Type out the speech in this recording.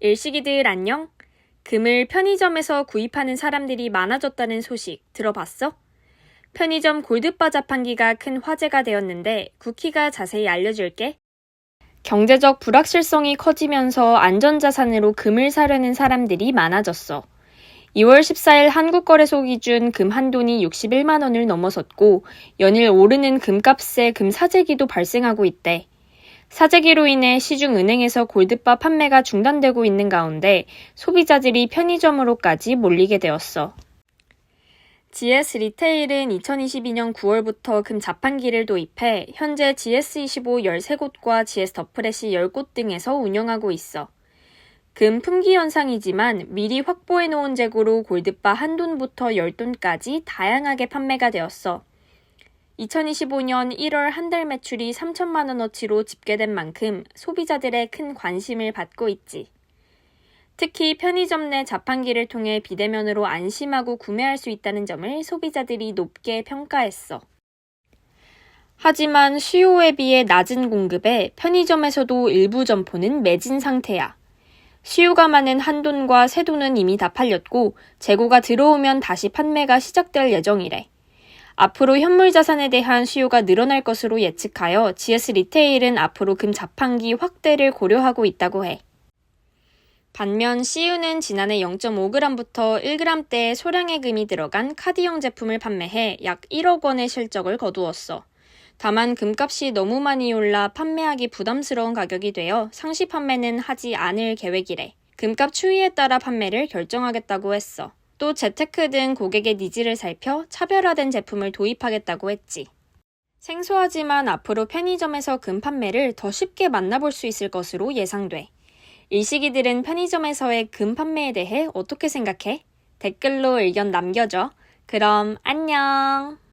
일식이들 안녕? 금을 편의점에서 구입하는 사람들이 많아졌다는 소식 들어봤어? 편의점 골드바 자판기가 큰 화제가 되었는데 쿠키가 자세히 알려줄게. 경제적 불확실성이 커지면서 안전자산으로 금을 사려는 사람들이 많아졌어. 2월 14일 한국거래소 기준 금 한돈이 61만 원을 넘어섰고 연일 오르는 금값에 금 사재기도 발생하고 있대. 사재기로 인해 시중 은행에서 골드바 판매가 중단되고 있는 가운데 소비자들이 편의점으로까지 몰리게 되었어. GS 리테일은 2022년 9월부터 금 자판기를 도입해 현재 GS25 13곳과 GS 더프레시 10곳 등에서 운영하고 있어. 금 품귀 현상이지만 미리 확보해 놓은 재고로 골드바 한 돈부터 10돈까지 다양하게 판매가 되었어. 2025년 1월 한 달 매출이 3천만 원어치로 집계된 만큼 소비자들의 큰 관심을 받고 있지. 특히 편의점 내 자판기를 통해 비대면으로 안심하고 구매할 수 있다는 점을 소비자들이 높게 평가했어. 하지만 수요에 비해 낮은 공급에 편의점에서도 일부 점포는 매진 상태야. 수요가 많은 한돈과 새돈은 이미 다 팔렸고 재고가 들어오면 다시 판매가 시작될 예정이래. 앞으로 현물 자산에 대한 수요가 늘어날 것으로 예측하여 GS 리테일은 앞으로 금 자판기 확대를 고려하고 있다고 해. 반면 CU는 지난해 0.5g부터 1g대의 소량의 금이 들어간 카드형 제품을 판매해 약 1억 원의 실적을 거두었어. 다만 금값이 너무 많이 올라 판매하기 부담스러운 가격이 되어 상시 판매는 하지 않을 계획이래. 금값 추이에 따라 판매를 결정하겠다고 했어. 또 재테크 등 고객의 니즈를 살펴 차별화된 제품을 도입하겠다고 했지. 생소하지만 앞으로 편의점에서 금 판매를 더 쉽게 만나볼 수 있을 것으로 예상돼. 일식이들은 편의점에서의 금 판매에 대해 어떻게 생각해? 댓글로 의견 남겨줘. 그럼 안녕!